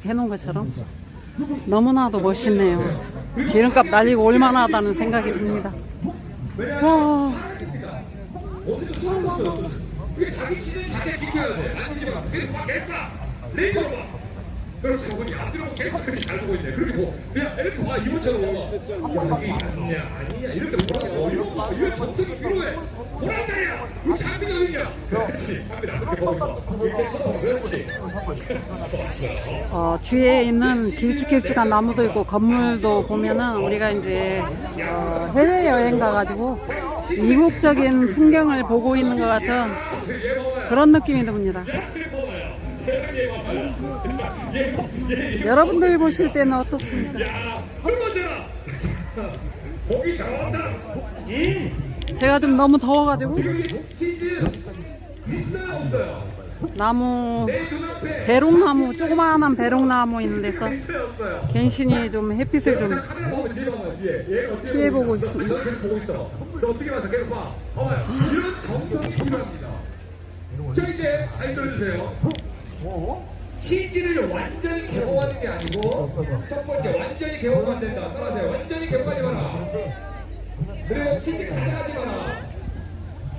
탁 해놓은 것처럼 너무나도 멋있네요. 기름값 날리고 얼마나 하다는 생각이 듭니다. 와. 어머니 안 들어오고 계속 잘 보고 있네. 그리고 그냥 이렇게. 여기 아니냐 아니냐 이렇게 이거 봐. 이거 전투기 필요해. 보란다야. 우리 장비가 어디냐. 그렇지. 그렇지. 어, 뒤에 있는 길쭉길쭉한 나무도 있고 건물도 보면은 우리가 이제 어, 해외 여행 가가지고 이국적인 풍경을 보고 있는 것 같은 그런 느낌이 듭니다. 여러분들 보실 때는 어떻습니까? 야, 얼마잖아. 보기 잘한다. 음. 제가 좀 너무 더워가지고? 나무 배롱나무 조그마한 배롱나무 있는 데서? 괜시니 좀 햇빛을 좀 피해보고 보고 있습니다. 자 이제 잘 들어주세요 치즈를 완전히 개봉하는 게 아니고 첫 번째 완전히 개봉 안 된다 따라하세요 완전히 개봉하지 마라 그리고 치즈 가져가지 마라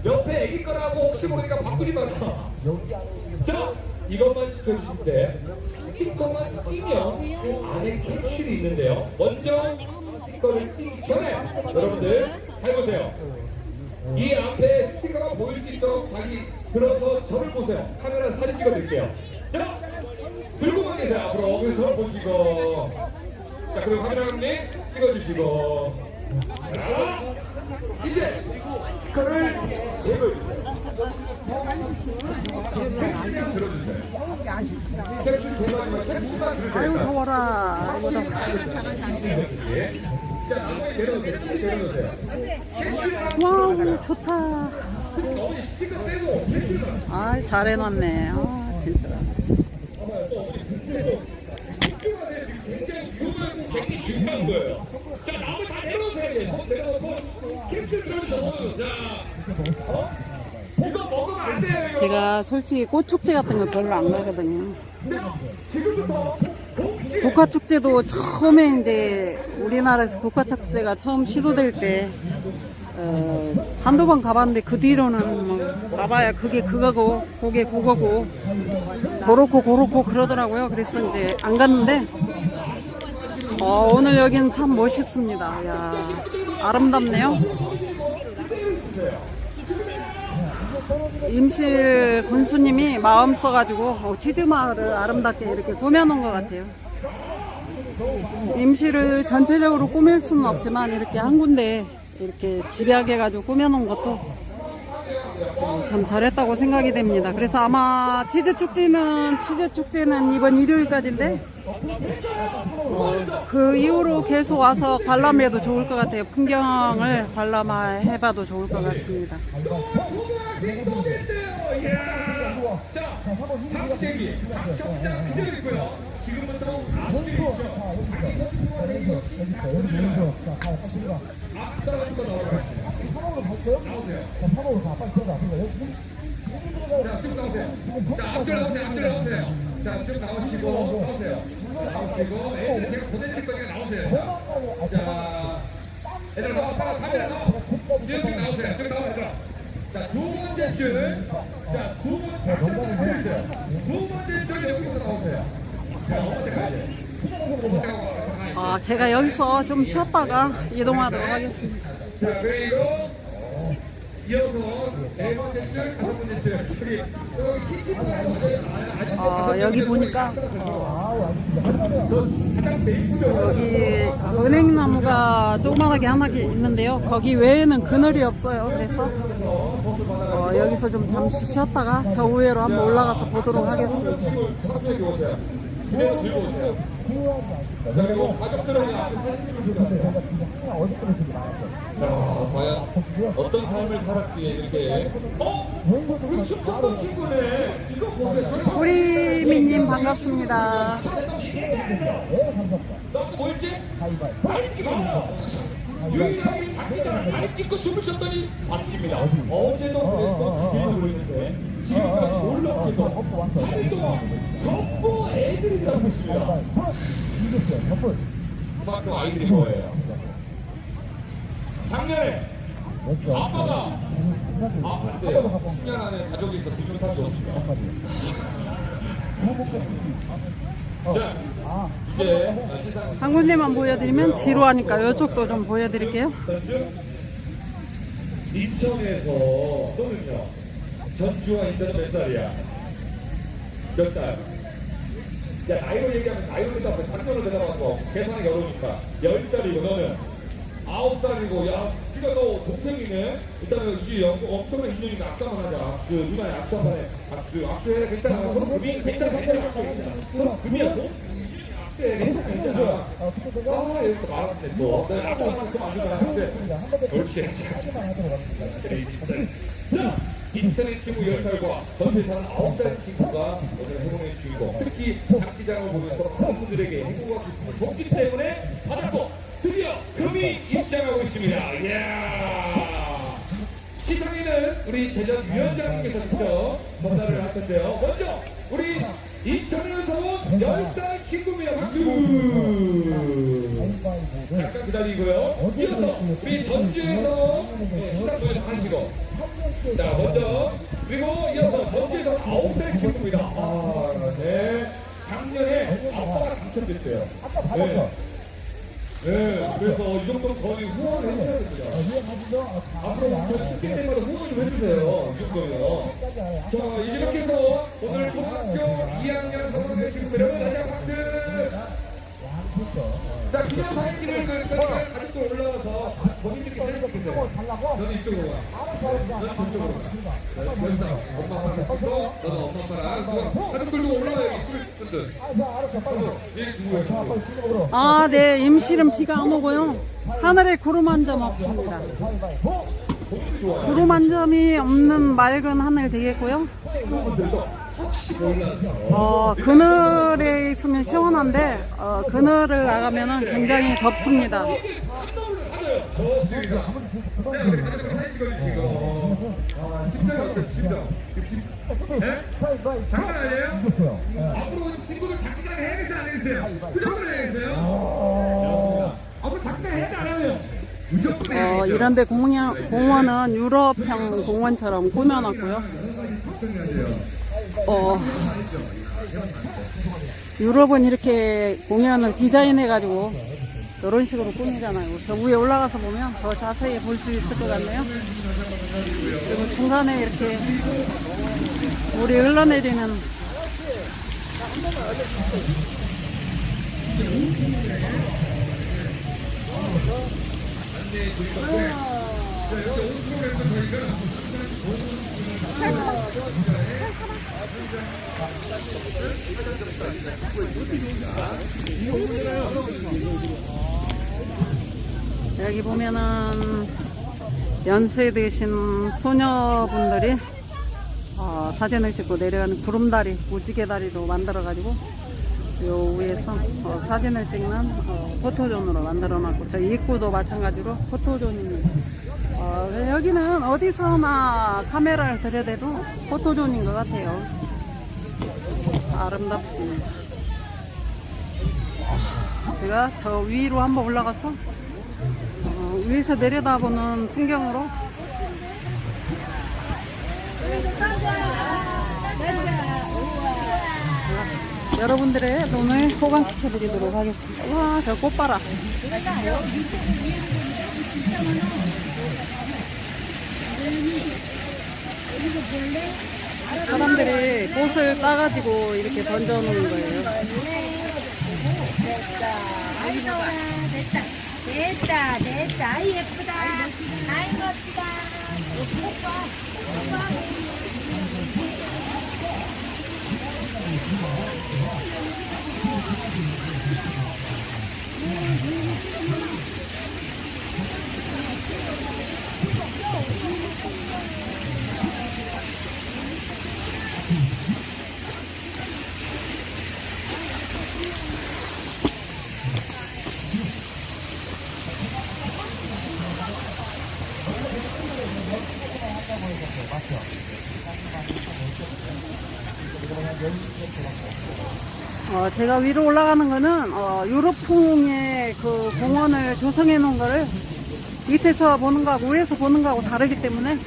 옆에 애기 거라고 혹시 모르니까 바꾸지 마라. 자 이것만 지켜주시면 돼 스티커만 끼면 안에 캡슐이 있는데요. 먼저 스티커를 끼기 전에 여러분들 잘 보세요. 이 앞에 스티커가 보일 수 있도록 자기 들어서 저를 보세요. 카메라 사진 찍어드릴게요. 자 들고만 계세요. 앞으로 그래서 보시고. 자 그리고 카메라 감독님 찍어주시고. 자 이제 아유 더워라. 내려놓으세요 치즈 내려놓으세요 와우 좋다. 아 잘해놨네. 아 진짜. 굉장히 위험하고 굉장히 중요한 거예요. 제가 솔직히 꽃축제 같은 거 별로 안 가거든요. 국화축제도 처음에 이제 우리나라에서 국화축제가 처음 시도될 때 어, 한두 번 가봤는데 그 뒤로는 뭐 가봐야 그게 그거고 그게 그거고 고렇고 고렇고 그러더라고요. 그래서 이제 안 갔는데 어, 오늘 여기는 참 멋있습니다. 야 아름답네요 임실 군수님이 마음 써가지고 어, 치즈마을을 아름답게 이렇게 꾸며놓은 것 같아요. 임실을 전체적으로 꾸밀 수는 없지만 이렇게 한 군데 이렇게 집약해 가지고 꾸며놓은 것도 어, 참 잘했다고 생각이 됩니다. 그래서 아마 치즈 축제는 치즈 축제는 이번 일요일까지인데 어, 그 이후로 계속 와서 관람해도 좋을 것 같아요. 풍경을 관람해봐도 좋을 것 같습니다. 자, 나와요. 나오세요. 자, 쭉 나오세요. 앞줄 나오세요. 자, 쭉 나오시고, 나오세요. 나오시고, 애들 제가 보내드릴 거니까 나오세요. 자, 애들 나와, 빨리 카메라 나와. 쭉 나오세요. 쭉 나와, 얘들아. 자, 두 번째 줄. 자, 두 번째 줄 보여주세요. 두 번째 줄 여기부터 나오세요. 자, 가고 가야 아, 제가 여기서 좀 쉬었다가 이동하도록 하겠습니다. 자, 그리고 이어서 네 번째 줄, 다섯 번째 줄. 여기, 여기 키키파가 아저씨 어, 여기 보니까. 여기 은행나무가 조그만하게 하나 있는데요. 거기 외에는 그늘이 없어요. 그래서 어, 여기서 좀 잠시 쉬었다가 저 위로 한번 올라가서 보도록 하겠습니다. 자, 과연 어떤 삶을 살았기에 이렇게 어? 그 춥던 친구네. 이거 보세요. 우리 민님 반갑습니다. 나도 뭐였지? 다리 찍어. 유일하게 자기가 다리 찍고 춤을 췄더니 맞습니다. 어제도 그랬고 뒤에도 그랬는데 지금까지 놀랍게도 3일 동안 전부 애들이 하고 있습니다. 그만큼 아이들이 거예요. 작년에 아빠가 아, 안 돼요. 10년 안에 가족이 있어 기준 탈수 없습니다. 자, 이제 시상 한 군데만 보여드리면 지루하니까 이쪽도 좀 보여드릴게요. 인천에서 또는요 전주와 인천은 몇 살이야? 몇 살? 야 나이로 얘기하면 나이로 대답해 단전을 대답하고 계산하기 어려우니까 10살이고 너는 9살이고 야 네가 너 동생이네? 일단은 이게 영- 엄청난 인연이니까 악수만 하자. 악수 누나의 악수 한번 해 악수. 악수해. 괜찮아. 서로 금이 괜찮아. 괜찮아. 서로 금이야. 줘 괜찮아. 아. 이렇게 말하는데 또. 내가 악수 한만큼 안 주면 악수해 옳지 자, 인천의 친구 10살과 전주에 사는 9살 친구가 오늘 행운의 주인공. 특히 장기장을 보면서 많은 분들에게 행복과 기쁨을 줬기 때문에 받았고 드디어 금이 입장하고 있습니다. 이야. 시상에는 우리 제전 위원장님께서 직접 전달을 할 텐데요. 먼저 우리 인천에서 온 10살 친구입니다. 박수! 잠깐 기다리고요. 이어서 우리 전주에서 네, 시상 도전 하시고 자 먼저 그리고 이어서 전주에서 9살 친구입니다. 아, 네. 작년에 아빠가 당첨됐어요. 아까 받았어. 네, 그래서 이 정도는 거의 후원을 해줘야 됩니다. 앞으로 저 축제 때마다 후원 좀 해주세요. 이 정도면. 자, 이렇게 해서 오늘 초등학교 2학년 3학년 친구들 여러분 다시 한번 박수! 자, 기념 사진기를 그, 그, 그 가족들 올라와서 이쪽으로 저쪽으로. 여기서 엄마 아빠랑 엄마 아빠랑. 가족들도 이쪽 분들. 얘 누구예요? 아, 네. 임실은 비가 안 오고요. 하늘에 구름 한 점 없습니다. 구름 한 점이 없는 맑은 하늘 되겠고요. 어, 그늘에 있으면 시원한데, 어, 그늘을 나가면 굉장히 덥습니다. 좋습니다. 자, 우리 가족들 사진 찍어주시고. 아, 심장이 어때요, 심장? 심- 네? 장난 아니에요? 앞으로 친구들 장기자랑 해야겠어요, 안 해야겠어요? 무조건 해야겠어요? 어? 이런데 공원, 공원은 유럽형 공원처럼 꾸며놨고요. 어, 유럽은 이렇게 공연을 디자인해가지고 이런 식으로 꾸미잖아요. 저 위에 올라가서 보면 더 자세히 볼 수 있을 것 같네요. 그리고 중간에 이렇게 물이 흘러내리는 여기 보면은 연세 드신 소녀분들이 어, 사진을 찍고 내려가는 구름다리, 무지개 다리로 만들어가지고 요 위에서 어, 사진을 찍는 어, 포토존으로 만들어놨고 저 입구도 마찬가지로 포토존입니다. 어, 여기는 어디서나 카메라를 들여대도 포토존인 것 같아요. 아름답습니다. 제가 저 위로 한번 올라가서 어, 위에서 내려다보는 풍경으로 여러분들의 눈을 호강시켜 드리도록 하겠습니다. 와, 저 꽃 봐라. 사람들이 꽃을 따가지고 이렇게 던져놓는 거예요. 됐다. 됐다, 出た出たはいエップだ。はいこっだ。うん 제가 위로 올라가는 거는 어, 유럽풍의 그 공원을 조성해 놓은 거를 밑에서 보는 거하고 위에서 보는 거하고 다르기 때문에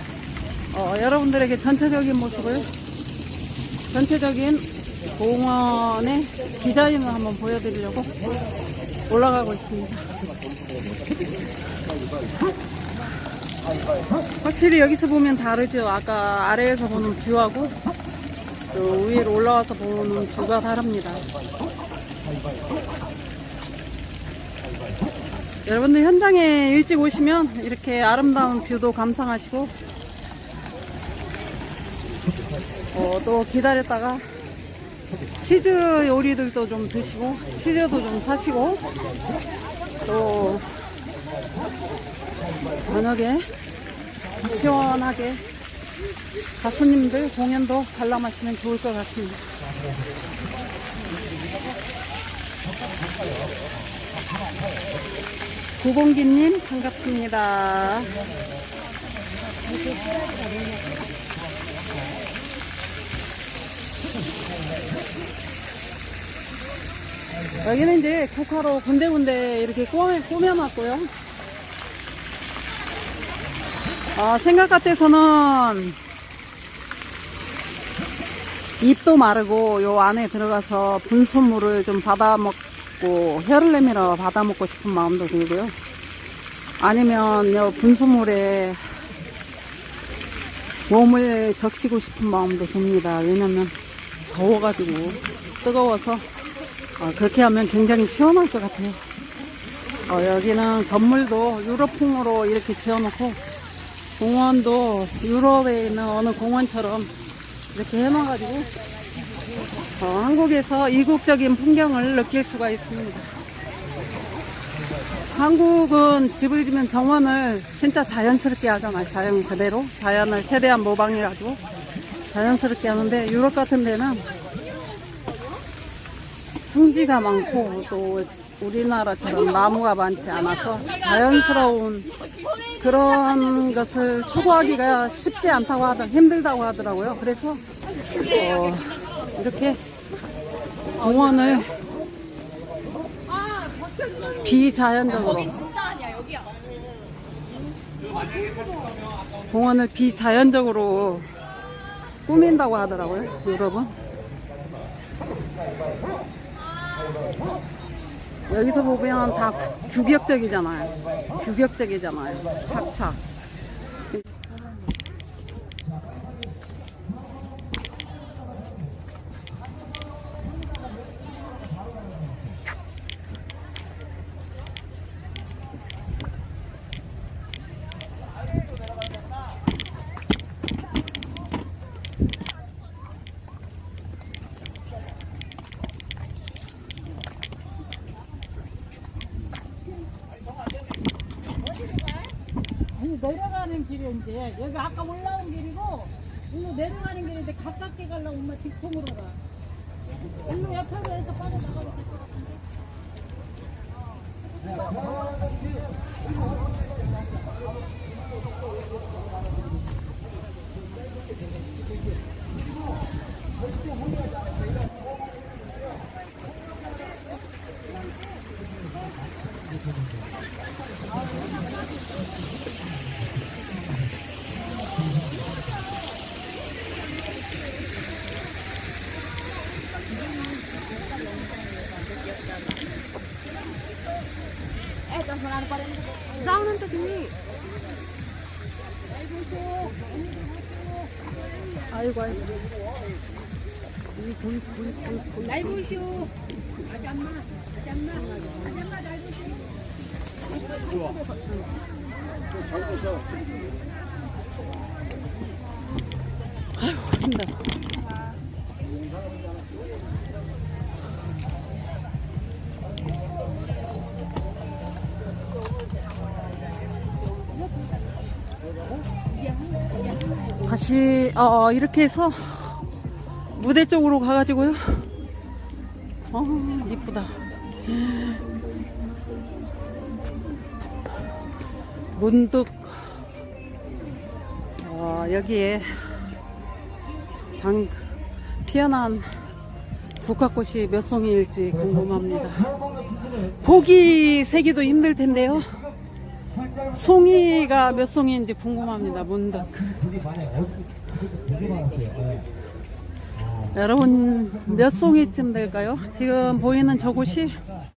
어, 여러분들에게 전체적인 모습을 전체적인 공원의 디자인을 한번 보여드리려고 올라가고 있습니다. 확실히 여기서 보면 다르죠. 아까 아래에서 보는 뷰하고 또 위로 올라와서 보는 뷰가 다릅니다. 여러분들 현장에 일찍 오시면 이렇게 아름다운 뷰도 감상하시고 어, 또 기다렸다가 치즈 요리들도 좀 드시고 치즈도 좀 사시고 또 저녁에 시원하게 가수님들 공연도 관람하시면 좋을 것 같습니다. 구공기님 반갑습니다. 여기는 이제 국화로 군데군데 이렇게 꾸며, 꾸며놨고요. 아, 생각 같아서는 잎도 마르고 요 안에 들어가서 분소물을 좀 받아먹고 혀를 내밀어 받아먹고 싶은 마음도 들고요. 아니면 요 분소물에 몸을 적시고 싶은 마음도 듭니다. 왜냐면 더워가지고 뜨거워서 어, 그렇게 하면 굉장히 시원할 것 같아요. 어, 여기는 건물도 유럽풍으로 이렇게 지어놓고 공원도 유럽에 있는 어느 공원처럼 이렇게 해놔가지고 어, 한국에서 이국적인 풍경을 느낄 수가 있습니다. 한국은 집을 지면 정원을 진짜 자연스럽게 하잖아요. 자연 그대로 자연을 최대한 모방해가지고 자연스럽게 하는데 유럽 같은 데는 풍지가 많고 또 우리나라처럼 나무가 많지 않아서 자연스러운 그런 것을 추구하기가 쉽지 않다고 하더 힘들다고 하더라고요. 그래서 어, 이렇게 공원을 비자연적으로. 공원을 비자연적으로 꾸민다고 하더라고요. 유럽은 여기서 보면 다 구- 규격적이잖아요. 규격적이잖아요. 착착. 아니 내려가는 길이 이제 여기 아까 올라온 길이고 일로 내려가는 길인데 가깝게 가려고 엄마 직통으로 가. 일로 옆으로 해서 빠져나가면 될것 같은데. 아이고 아이고. 날 보시오. 잠깐만, 잠깐만, 잠깐만 날 보시오. 힘들어. 지, 어, 어, 이렇게 해서 무대 쪽으로 가가지고요. 어, 이쁘다. 문득, 어, 여기에 장, 피어난 국화꽃이 몇 송이일지 궁금합니다. 보기 세기도 힘들 텐데요. 송이가 몇 송이인지 궁금합니다. 문득. 여러분 몇 송이쯤 될까요? 지금 보이는 저곳이